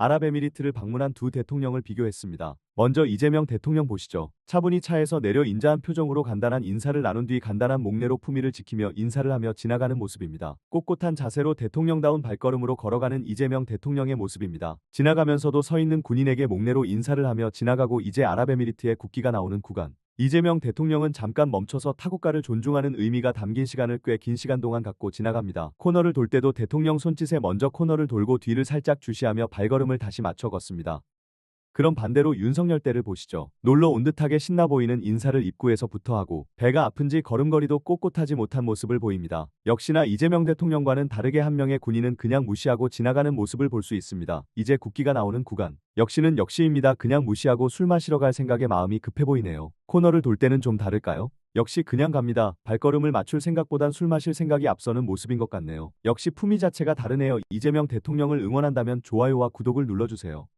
아랍에미리트를 방문한 두 대통령을 비교했습니다. 먼저 이재명 대통령 보시죠. 차분히 차에서 내려 인자한 표정으로 간단한 인사를 나눈 뒤 간단한 목례로 품위를 지키며 인사를 하며 지나가는 모습입니다. 꼿꼿한 자세로 대통령다운 발걸음으로 걸어가는 이재명 대통령의 모습입니다. 지나가면서도 서 있는 군인에게 목례로 인사를 하며 지나가고 이제 아랍에미리트의 국기가 나오는 구간. 이재명 대통령은 잠깐 멈춰서 타국가를 존중하는 의미가 담긴 시간을 꽤 긴 시간 동안 갖고 지나갑니다. 코너를 돌 때도 대통령 손짓에 먼저 코너를 돌고 뒤를 살짝 주시하며 발걸음을 다시 맞춰 걷습니다. 그럼 반대로 윤석열 때를 보시죠. 놀러 온 듯하게 신나 보이는 인사를 입구에서부터 하고 배가 아픈지 걸음걸이도 꼿꼿하지 못한 모습을 보입니다. 역시나 이재명 대통령과는 다르게 한 명의 군인은 그냥 무시하고 지나가는 모습을 볼 수 있습니다. 이제 국기가 나오는 구간. 역시는 역시입니다. 그냥 무시하고 술 마시러 갈 생각에 마음이 급해 보이네요. 코너를 돌 때는 좀 다를까요? 역시 그냥 갑니다. 발걸음을 맞출 생각보단 술 마실 생각이 앞서는 모습인 것 같네요. 역시 품위 자체가 다르네요. 이재명 대통령을 응원한다면 좋아요와 구독을 눌러주세요.